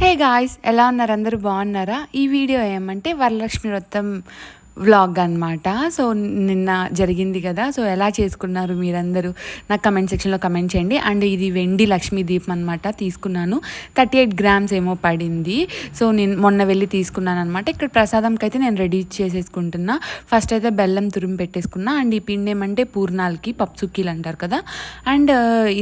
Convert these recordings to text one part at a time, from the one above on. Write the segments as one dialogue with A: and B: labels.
A: Hey guys ఎలా ఉన్నారు? అందరూ బాగున్నారా? ఈ వీడియో ఏమంటే వరలక్ష్మి వ్రతం వ్లాగ్ అనమాట సో నిన్న జరిగింది కదా. సో ఎలా చేసుకున్నారు మీరందరూ? నాకు కమెంట్ సెక్షన్లో కమెంట్ చేయండి. అండ్ ఇది వెండి లక్ష్మీ దీపం అనమాట తీసుకున్నాను. థర్టీ ఎయిట్ గ్రామ్స్ ఏమో పడింది. సో నేను మొన్న వెళ్ళి తీసుకున్నాను అనమాట ఇక్కడ ప్రసాదంకి అయితే నేను రెడీ చేసేసుకుంటున్నా. ఫస్ట్ అయితే బెల్లం తురుము పెట్టేసుకున్నా. అండ్ ఈ పిండి ఏమంటే పూర్ణాలకి పప్పుసుక్కీలు అంటారు కదా. అండ్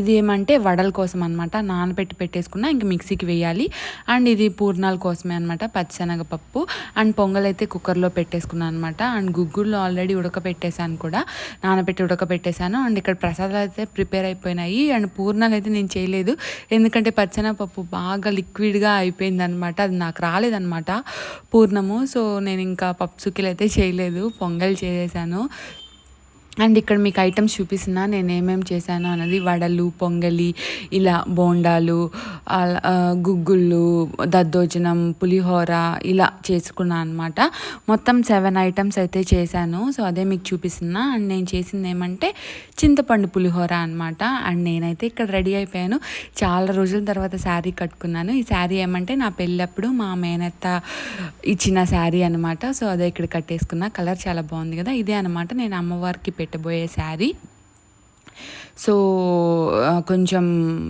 A: ఇది ఏమంటే వడల కోసం అనమాట నానబెట్టి పెట్టేసుకున్నా. ఇంక మిక్సీకి వేయాలి. అండ్ ఇది పూర్ణాల కోసమే అనమాట పచ్చిశనగపప్పు. అండ్ పొంగల్ అయితే కుక్కర్లో పెట్టేసుకున్నాను అనమాట అనమాట అండ్ గుగ్గుల్లో ఆల్రెడీ ఉడకపెట్టేశాను కూడా. నానబెట్టి ఉడకపెట్టేశాను అండ్ ఇక్కడ ప్రసాదాలు అయితే ప్రిపేర్ అయిపోయినాయి. అండ్ పూర్ణాలు అయితే నేను చేయలేదు. ఎందుకంటే పచ్చనపప్పు బాగా లిక్విడ్గా అయిపోయింది అనమాట అది నాకు రాలేదనమాట పూర్ణము. సో నేను ఇంకా పప్పు సుక్కీలు అయితే చేయలేదు. పొంగల్ చేసేసాను. అండ్ ఇక్కడ మీకు ఐటమ్స్ చూపిస్తున్నా నేను ఏమేమి చేశాను అన్నది. వడలు పొంగలి ఇలా బోండాలు అలా, గుగ్గుళ్ళు దద్దోజనం పులిహోర ఇలా చేసుకున్నాను అనమాట మొత్తం సెవెన్ ఐటమ్స్ అయితే చేశాను. సో అదే మీకు చూపిస్తున్నా. అండ్ నేను చేసింది ఏమంటే చింతపండు పులిహోర అనమాట అండ్ నేనైతే ఇక్కడ రెడీ అయిపోయాను. చాలా రోజుల తర్వాత శారీ కట్టుకున్నాను. ఈ శారీ ఏమంటే నా పెళ్ళప్పుడు మా మేనత్త ఇచ్చిన శారీ అనమాట సో అదే ఇక్కడ కట్టేసుకున్నా. కలర్ చాలా బాగుంది కదా. ఇదే అనమాట నేను అమ్మవారికి పెట్టబోయే శారీ. సో కొంచెం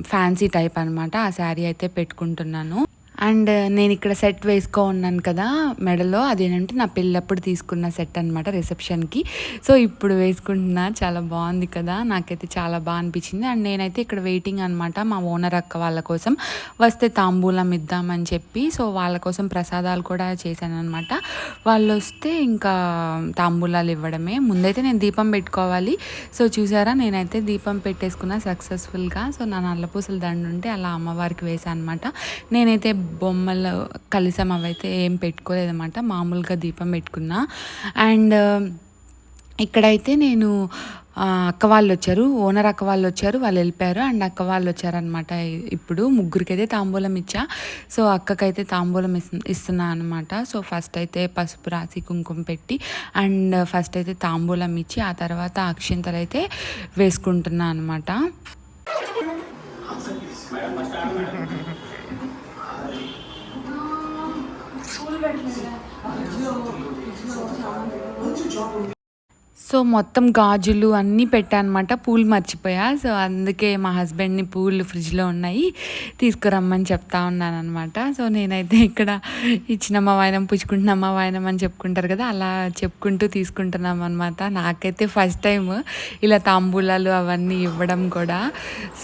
A: ఫ్యాన్సీ టైప్ అనమాట ఆ శారీ అయితే పెట్టుకుంటున్నాను. అండ్ నేను ఇక్కడ సెట్ వేసుకో ఉన్నాను కదా మెడలో అదేనంటే నా పెళ్ళప్పుడు తీసుకున్న సెట్ అనమాట రిసెప్షన్కి. సో ఇప్పుడు వేసుకుంటున్నా చాలా బాగుంది కదా నాకైతే చాలా బాగా అనిపించింది. అండ్ నేనైతే ఇక్కడ వెయిటింగ్ అనమాట మా ఓనర్ అక్క వాళ్ళ కోసం. వస్తే తాంబూలం ఇద్దామని చెప్పి సో వాళ్ళ కోసం ప్రసాదాలు కూడా చేశాను అనమాట వాళ్ళు వస్తే ఇంకా తాంబూలాలు ఇవ్వడమే. ముందైతే నేను దీపం పెట్టుకోవాలి. సో చూసారా నేనైతే దీపం పెట్టేసుకున్నా సక్సెస్ఫుల్గా. సో నా నల్లపూసల దండు ఉంటే అలా అమ్మవారికి వేసాను అనమాట నేనైతే బొమ్మలు కలిసాం అవైతే ఏం పెట్టుకోలేదన్నమాట. మామూలుగా దీపం పెట్టుకున్నా. అండ్ ఇక్కడైతే నేను అక్క వాళ్ళు వచ్చారు ఓనర్ అక్క వాళ్ళు వచ్చారు వాళ్ళు వెళ్ళిపోయారు. అండ్ అక్క వాళ్ళు వచ్చారనమాట ఇప్పుడు. ముగ్గురికైతే తాంబూలం ఇచ్చా. సో అక్కకైతే తాంబూలం ఇస్తున్నా అనమాట సో ఫస్ట్ అయితే పసుపు రాసి కుంకుమ పెట్టి అండ్ ఫస్ట్ అయితే తాంబూలం ఇచ్చి ఆ తర్వాత అక్షింతలు అయితే వేసుకుంటున్నా అనమాట What's your job? సో మొత్తం గాజులు అన్నీ పెట్టానమాట పూలు మర్చిపోయా. సో అందుకే మా హస్బెండ్ని పూలు ఫ్రిడ్జ్లో ఉన్నాయి. తీసుకురమ్మని చెప్తా ఉన్నాను అనమాట సో నేనైతే ఇక్కడ ఇచ్చినమ్మ వాయనం పుచ్చుకుంటున్నమ్మ వాయనం అని చెప్పుకుంటారు కదా అలా చెప్పుకుంటూ తీసుకుంటున్నాం అనమాట నాకైతే ఫస్ట్ టైం ఇలా తాంబూలాలు అవన్నీ ఇవ్వడం కూడా.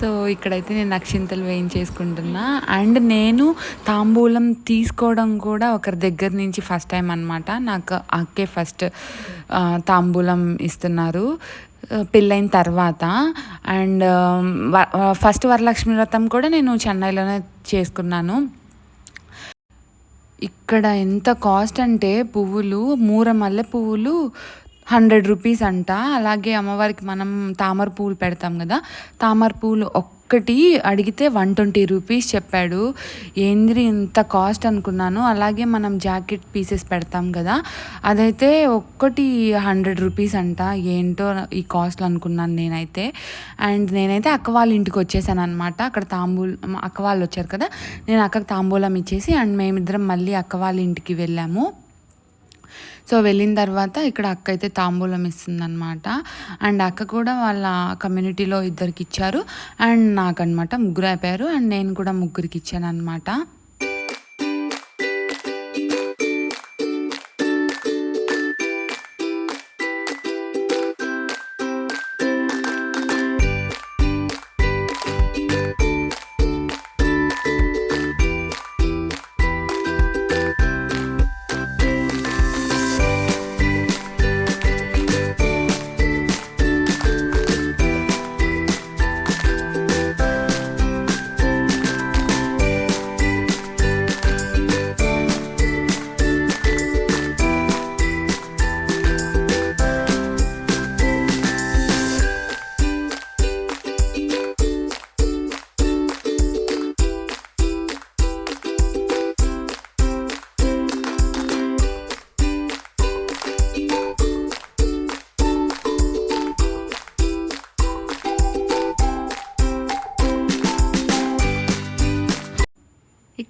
A: సో ఇక్కడైతే నేను అక్షింతలు వేయించేసుకుంటున్నా. అండ్ నేను తాంబూలం తీసుకోవడం కూడా ఒకరి దగ్గర నుంచి ఫస్ట్ టైం అనమాట నాకు అక్కే ఫస్ట్ తాంబూలం ఇస్తున్నారు పెళ్ళైన తర్వాత. అండ్ ఫస్ట్ వరలక్ష్మి వ్రతం కూడా నేను చెన్నైలోనే చేసుకున్నాను. ఇక్కడ ఎంత కాస్ట్ అంటే పువ్వులు మూర మల్లె పువ్వులు హండ్రెడ్ రూపీస్ అంట. అలాగే అమ్మవారికి మనం తామర పూలు పెడతాం కదా. తామర పూలు ఒక్కటి అడిగితే వన్ ట్వంటీ రూపీస్ చెప్పాడు. ఏంది ఇంత కాస్ట్ అనుకున్నాను. అలాగే మనం జాకెట్ పీసెస్ పెడతాం కదా. అదైతే ఒక్కటి హండ్రెడ్ రూపీస్ అంట. ఏంటో ఈ కాస్ట్లు అనుకున్నాను నేనైతే. అండ్ నేనైతే అక్క వాళ్ళ ఇంటికి వచ్చేసాను అనమాట అక్కడ తాంబూల్ అక్క వాళ్ళు వచ్చారు కదా. నేను అక్కకి తాంబూలం ఇచ్చేసి అండ్ మేమిద్దరం మళ్ళీ అక్క వాళ్ళ ఇంటికి వెళ్ళాము. సో వెళ్ళిన తర్వాత ఇక్కడ అక్క అయితే తాంబూలం ఇస్తుందన్నమాట. అండ్ అక్క కూడా వాళ్ళ కమ్యూనిటీలో ఇద్దరికి ఇచ్చారు. అండ్ నాకనమాట ముగ్గురు అయిపోయారు అండ్ నేను కూడా ముగ్గురికి ఇచ్చాను అనమాట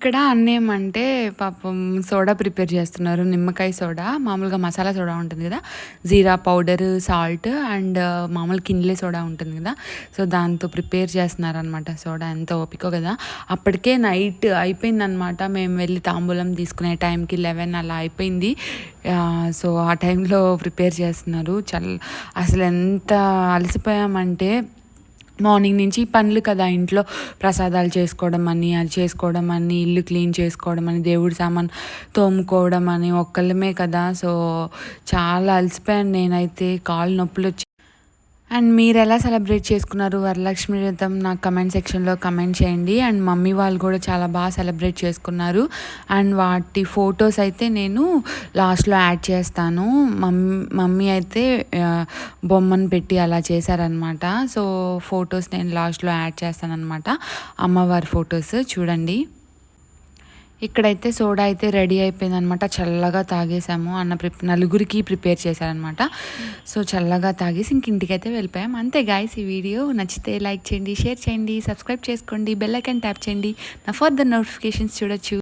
A: ఇక్కడ అన్నేమంటే పాపం సోడా ప్రిపేర్ చేస్తున్నారు నిమ్మకాయ సోడా మామూలుగా మసాలా సోడా ఉంటుంది కదా జీరా పౌడర్ సాల్ట్ అండ్ మామూలు కిన్లే సోడా ఉంటుంది కదా సో దాంతో ప్రిపేర్ చేస్తున్నారనమాట సోడా ఎంత ఓపికో కదా. అప్పటికే నైట్ అయిపోయిందనమాట మేము వెళ్ళి తాంబూలం తీసుకునే టైంకి లెవెన్ అలా అయిపోయింది. సో ఆ టైంలో ప్రిపేర్ చేస్తున్నారు. చల్ అసలు ఎంత అలసిపోయామంటే మార్నింగ్ నుంచి పనులు కదా ఇంట్లో. ప్రసాదాలు చేసుకోవడం అని అది చేసుకోవడం అని ఇల్లు క్లీన్ చేసుకోవడం అని దేవుడి సామాన్ తోముకోవడం అని ఒక్కళ్ళమే కదా. సో చాలా అలసిపోయాను నేనైతే. కాళ్ళు నొప్పులు వచ్చి అండ్ మీరు ఎలా సెలబ్రేట్ చేసుకున్నారు వరలక్ష్మి వ్రతం? నాకు కమెంట్ సెక్షన్లో కమెంట్ చేయండి. అండ్ మమ్మీ వాళ్ళు కూడా చాలా బాగా సెలబ్రేట్ చేసుకున్నారు. అండ్ వాటి ఫొటోస్ అయితే నేను లాస్ట్లో యాడ్ చేస్తాను. మమ్మీ మమ్మీ అయితే బొమ్మను పెట్టి అలా చేశారనమాట సో ఫొటోస్ నేను లాస్ట్లో యాడ్ చేస్తాను అనమాట అమ్మవారి ఫొటోస్ చూడండి. ఇక్కడైతే సోడా అయితే రెడీ అయిపోయింది అనమాట చల్లగా తాగేసాము. అన్న ప్రిప్ నలుగురికి ప్రిపేర్ చేశారనమాట. సో చల్లగా తాగేసి ఇంక ఇంటికైతే వెళ్ళిపోయాం. అంతే గాయస్ ఈ వీడియో నచ్చితే లైక్ చేయండి షేర్ చేయండి సబ్స్క్రైబ్ చేసుకోండి బెల్ ఐకాన్ ట్యాప్ చేయండి. నా ఫర్దర్ నోటిఫికేషన్స్ చూడొచ్చు.